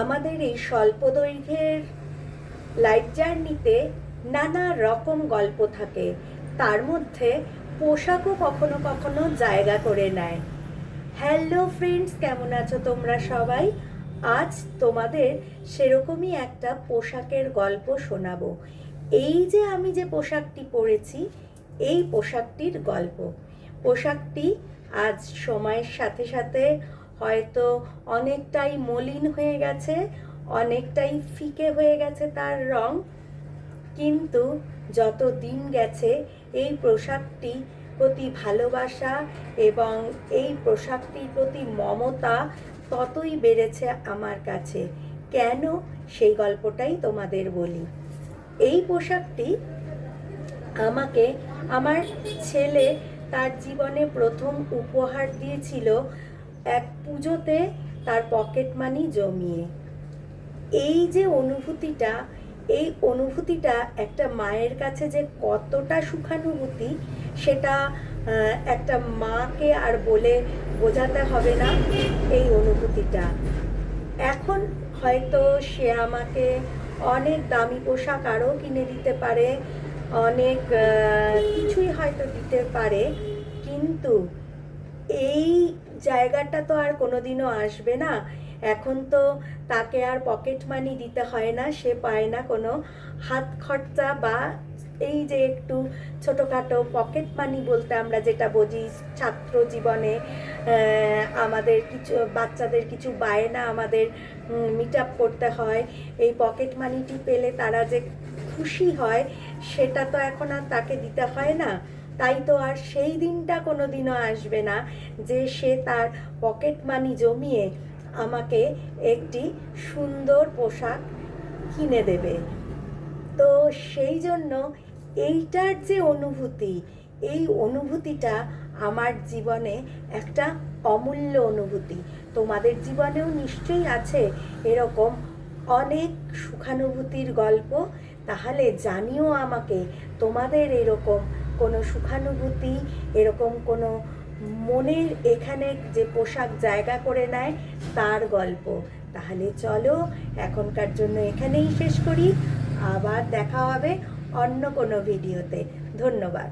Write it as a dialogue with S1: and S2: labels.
S1: আমাদের এই স্বল্প দৈর্ঘ্যের লাইফ জার্নিতে নানা রকম গল্প থাকে। তার মধ্যে পোশাকও কখনো কখনো জায়গা করে নেয়। হ্যালো ফ্রেন্ডস কেমন আছো তোমরা সবাই? আজ তোমাদের সেরকমই একটা পোশাকের গল্প শোনাবো। এই যে আমি যে পোশাকটি পরেছি, এই পোশাকটির গল্প। পোশাকটি আজ সময়ের সাথে সাথে হয়তো অনেকটাই মলিন হয়ে গেছে, অনেকটাই ফিকে হয়ে গেছে তার রং। কিন্তু যত দিন গেছে, এই পোশাকটি প্রতি ভালোবাসা এবং এই পোশাকটির প্রতি মমতা ততই বেড়েছে আমার কাছে। কেন? সেই গল্পটাই তোমাদের বলি। এই পোশাকটি আমাকে, আমার ছেলে তার জীবনে প্রথম উপহার দিয়েছিল এক পুজোতে তার পকেট মানি জমিয়ে। এই যে অনুভূতিটা, এই অনুভূতিটা একটা মায়ের কাছে যে কতটা সুখানুভূতি, সেটা একটা মাকে আর বলে বোঝাতে হবে না এই অনুভূতিটা। এখন হয়তো সে আমাকে অনেক দামি পোশাক আরও কিনে দিতে পারে, অনেক কিছুই হয়তো দিতে পারে, কিন্তু এই জায়গাটা তো আর কোনোদিনও আসবে না। এখন তো তাকে আর পকেট মানি দিতে হয় না, সে পায় না কোনো হাত খরচা বা এই যে একটু ছোটোখাটো পকেট মানি বলতে আমরা যেটা বুঝি, ছাত্র জীবনে আমাদের কিছু, বাচ্চাদের কিছু বায়না আমাদের মিট আপ করতে হয়। এই পকেট মানিটি পেলে তারা যে খুশি হয়, সেটা তো এখন আর তাকে দিতে হয় না। তাই তো আর সেই দিনটা কোনো দিনও আসবে না যে সে তার পকেট মানি জমিয়ে আমাকে একটি সুন্দর পোশাক কিনে দেবে। তো সেই জন্য এইটার যে অনুভূতি, এই অনুভূতিটা আমার জীবনে একটা অমূল্য অনুভূতি। তোমাদের জীবনেও নিশ্চয়ই আছে এরকম অনেক সুখানুভূতির গল্প। তাহলে জানিও আমাকে তোমাদের এরকম কোনো সুখানুভূতি, এরকম কোনো মনের এখানে যে পোশাক জায়গা করে নেয়, তার গল্প। তাহলে চলো, এখনকার জন্য এখানেই শেষ করি। আবার দেখা হবে অন্য কোনো ভিডিওতে। ধন্যবাদ।